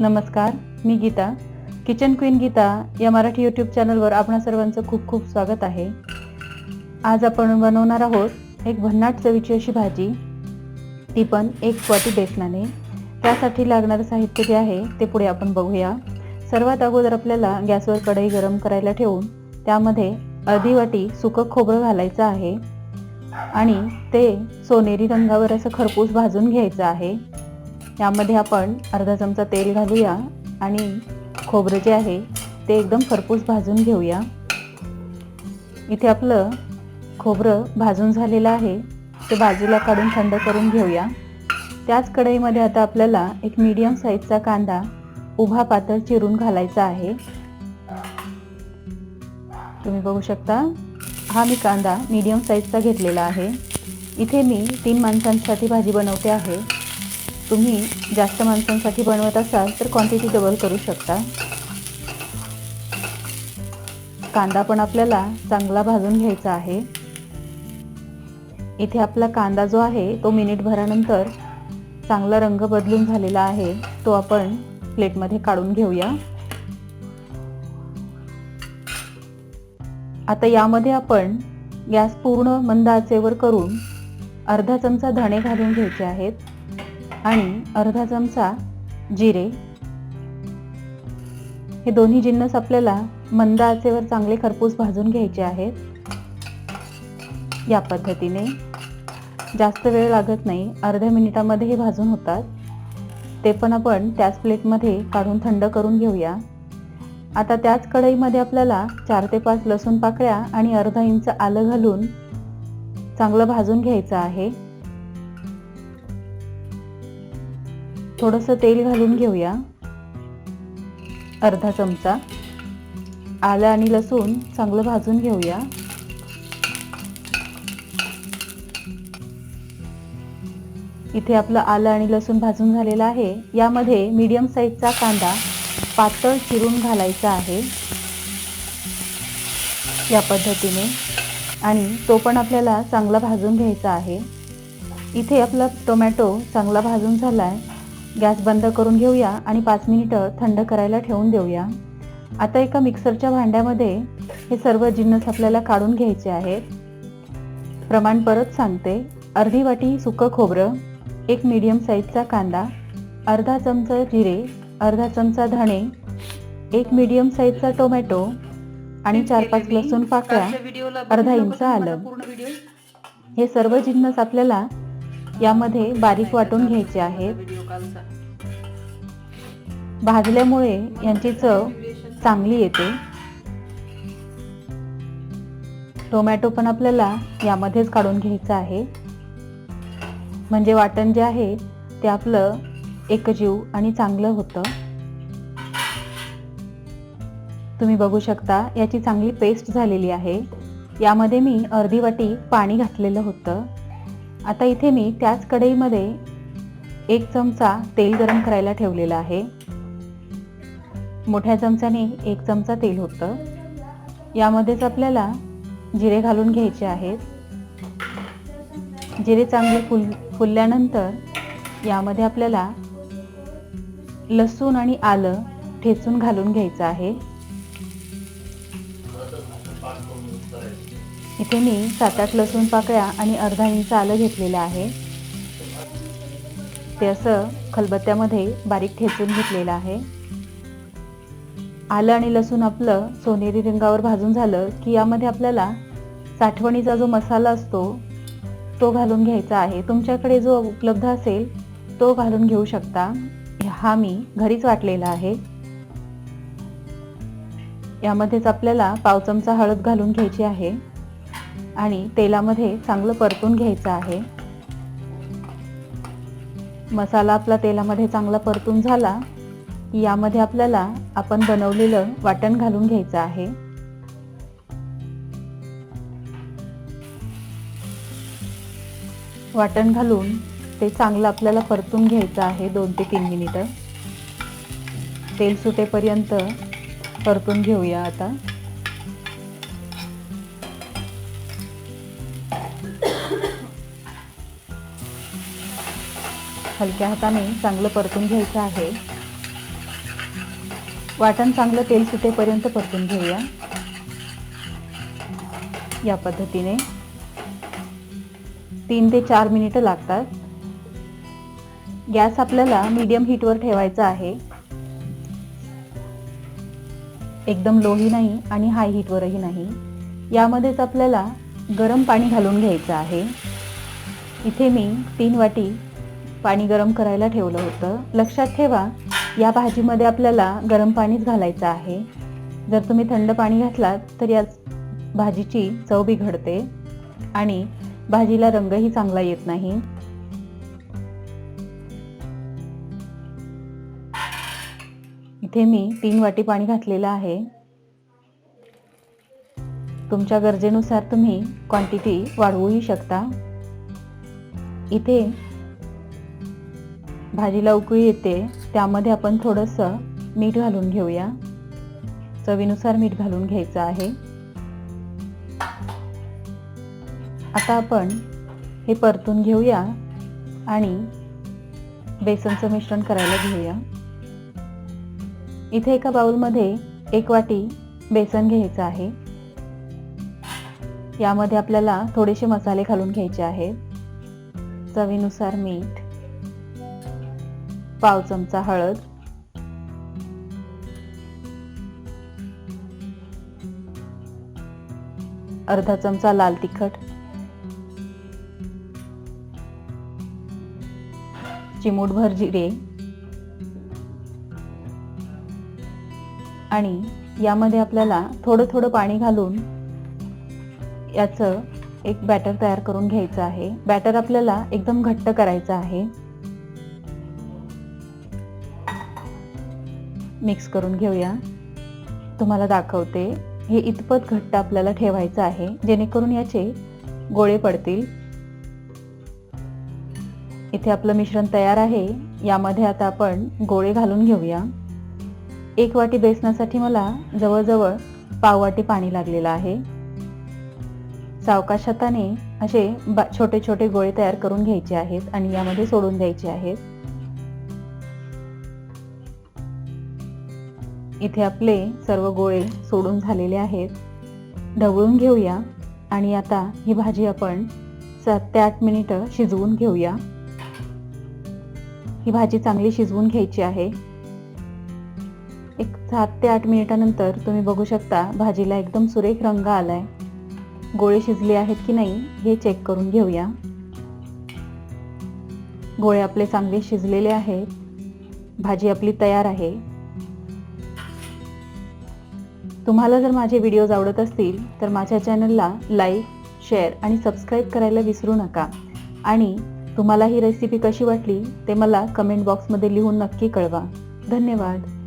नमस्कार मी Geeta. Kitchen queen Geeta या मराठी यूट्यूब चॅनलवर आपणा सर्वांचं खूप खूप स्वागत आहे. आज आपण बनवणार आहोत एक भन्नाट चवीची अशी भाजी. ती पण एक वाटी बेसनाने. त्यासाठी लागणारं साहित्य जे आहे ते पुढे आपण बघूया. सर्वात अगोदर आपल्याला गॅसवर कढई गरम करायला ठेवून त्यामध्ये अर्धी वाटी सुकं खोबरं घालायचं आहे. आणि ते सोनेरी रंगावर असं खरपूस भाजून घ्यायचं आहे. यामध्ये आपण अर्धा चमचा तेल घालूया आणि खोबरं जे आहे ते एकदम खरपूस भाजून घेऊया. इथे आपलं खोबरं भाजून झालेलं आहे ते बाजूला काढून थंड करून घेऊया. त्याच कढईमध्ये आता आपल्याला एक मीडियम साईजचा कांदा उभा पातळ चिरून घालायचा आहे. तुम्ही बघू शकता हा मी कांदा मीडियम साईजचा घेतलेला आहे. इथे मी तीन माणसांसाठी भाजी बनवते आहे. तुम्ही जास्त माणसांसाठी बनवत असाल तर क्वांटिटी डबल करू शकता. कांदा पण आपल्याला चांगला भाजून घ्यायचा आहे. इथे आपला कांदा जो आहे तो मिनिटभरानंतर चांगला रंग बदलून झालेला आहे. तो आपण प्लेटमध्ये काढून घेऊया. आता यामध्ये आपण गॅस पूर्ण मंद आचेवर करून अर्धा चमचा धणे घालून घ्यायचे आहेत. आणि अर्धा चमचा जिरे. हे दोन्ही जिन्नस आपल्याला मंद आचेवर चांगले खरपूस भाजून घ्यायचे आहेत. या पद्धतीने. जास्त वेळ लागत नाही. अर्ध्या मिनिटामध्ये हे भाजून होतात. ते पण आपण त्याच प्लेटमध्ये काढून थंड करून घेऊया. आता त्याच कढईमध्ये आपल्याला चार ते पाच लसूण पाकळ्या आणि अर्धा इंच आलं घालून चांगलं भाजून घ्यायचं आहे. थोडंसं तेल घालून घेऊया. अर्धा चमचा. आलं आणि लसूण चांगलं भाजून घेऊया. इथे आपलं आलं आणि लसूण भाजून झालेलं आहे. यामध्ये मीडियम साईजचा कांदा पातळ चिरून घालायचा आहे. या पद्धतीने. आणि तो पण आपल्याला चांगला भाजून घ्यायचा आहे. इथे आपला टोमॅटो चांगला भाजून झाला आहे गॅस बंद करून घेऊया आणि पाच मिनिटं थंड करायला ठेवून देऊया. आता एका मिक्सरच्या भांड्यामध्ये हे सर्व जिन्नस आपल्याला काढून घ्यायचे आहेत. प्रमाण परत सांगते. अर्धी वाटी सुकं खोबरं एक मीडियम साईजचा कांदा अर्धा चमचा जिरे अर्धा चमचा धणे एक मीडियम साईजचा टोमॅटो आणि चार पाच लसूण पाकळ्या अर्धा इंच आलं. हे सर्व जिन्नस आपल्याला यामध्ये बारीक वाटून घ्यायचे आहेत. भाजल्यामुळे यांची चव चांगली येते. टोमॅटो पण आपल्याला यामध्येच काढून घ्यायचं आहे. म्हणजे वाटण जे आहे ते आपलं एकजीव आणि चांगलं होतं. तुम्ही बघू शकता याची चांगली पेस्ट झालेली आहे. यामध्ये मी अर्धी वाटी पाणी घातलेलं होतं. आता इथे मी त्याच कढईमध्ये एक चमचा तेल गरम करायला ठेवलेलं आहे. मोठ्या चमच्याने एक चमचा तेल होतं. यामध्येच आपल्याला जिरे घालून घ्यायचे आहेत. जिरे चांगले फुल फुलल्यानंतर यामध्ये आपल्याला लसूण आणि आलं ठेचून घालून घ्यायचं आहे. इथे मी सात आठ लसूण पाकळ्या आणि अर्धा इंच आलं घेतलेलं आहे. ते असं खलबत्त्यामध्ये बारीक ठेचून घेतलेलं आहे. आलं आणि लसूण आपलं सोनेरी रंगावर भाजून झालं की यामध्ये आपल्याला साठवणीचा जो मसाला असतो तो घालून घ्यायचा आहे. तुमच्याकडे जो उपलब्ध असेल तो घालून घेऊ शकता. हा मी घरीच वाटलेला आहे. यामध्येच आपल्याला पाव चमचा हळद घालून घ्यायची आहे. आणि तेलामध्ये चांगलं परतून घ्यायचं आहे. मसाला आपला तेलामध्ये चांगला परतून झाला की यामध्ये आपल्याला आपण बनवलेलं वाटण घालून घ्यायचं आहे. वाटण घालून ते चांगलं आपल्याला परतून घ्यायचं आहे दोन ते तीन मिनिटं. तेल सुटेपर्यंत परतून घेऊया आता. हलक्या हाताने चांगलं परतून घ्यायचं आहे. वाटण चांगलं तेल सुटेपर्यंत परतून घेऊया. या पद्धतीने. तीन ते चार मिनिटं लागतात. गॅस आपल्याला मीडियम हीटवर ठेवायचा आहे. एकदम लोही नाही आणि हाय हीटवरही नाही. यामध्येच आपल्याला गरम पाणी घालून घ्यायचं आहे. इथे मी तीन वाटी पाणी गरम करायला ठेवलं होतं. लक्षात ठेवा या भाजीमध्ये आपल्याला गरम पाणीच घालायचं आहे. जर तुम्ही थंड पाणी घातलात तर या भाजीची चव बिघडते आणि भाजीला रंगही चांगला येत नाही. इथे मी तीन वाटी पाणी घातलेलं आहे. तुमच्या गरजेनुसार तुम्ही क्वांटिटी वाढवूही शकता. इथे भाजीला उकळी येते. त्यामध्ये आपण थोडंसं मीठ घालून घेऊया. चवीनुसार मीठ घालून घ्यायचं आहे. आता आपण हे परतून घेऊया आणि बेसनचं मिश्रण करायला घेऊया. इथे एका बाउलमध्ये एक वाटी बेसन घ्यायचं आहे. यामध्ये आपल्याला थोडेसे मसाले घालून घ्यायचे आहेत. चवीनुसार मीठ. पाव चमचा हळद. अर्धा चमचा लाल तिखट. चिमूटभर जिरे. आणि यामध्ये आपल्याला थोडं थोडं पाणी घालून याचं एक बॅटर तयार करून घ्यायचं आहे. बॅटर आपल्याला एकदम घट्ट करायचं आहे. मिक्स करून घेऊया. तुम्हाला दाखवते हे इतपत घट्ट आपल्याला ठेवायचं आहे जेणेकरून याचे गोळे पडतील. इथे आपलं मिश्रण तयार आहे यामध्ये आता आपण गोळे घालून घेऊया. एक वाटी बेसनासाठी मला जवळजवळ पाव वाटी पाणी लागलेलं आहे. सावकाश हाताने असे छोटे छोटे गोळे तयार करून घ्यायचे आहेत आणि यामध्ये सोडून द्यायचे आहेत. इथे आपले सर्व गोळे सोडून झालेले आहेत. ढवळून घेऊया आणि आता ही भाजी आपण सात ते आठ मिनिटं शिजवून घेऊया. ही भाजी चांगली शिजवून घ्यायची आहे. एक सात ते आठ मिनिटानंतर तुम्ही बघू शकता भाजीला एकदम सुरेख रंग आलाय. गोळे शिजले आहेत की नाही हे चेक करून घेऊया. गोळे आपले चांगले शिजलेले आहेत. भाजी आपली तयार आहे. तुम्हाला जर माझे व्हिडिओज आवडत असतील तर माझ्या चॅनलला लाईक शेअर आणि सबस्क्राईब करायला विसरू नका. आणि तुम्हाला ही रेसिपी कशी वाटली ते मला कमेंट बॉक्समध्ये लिहून नक्की कळवा. धन्यवाद.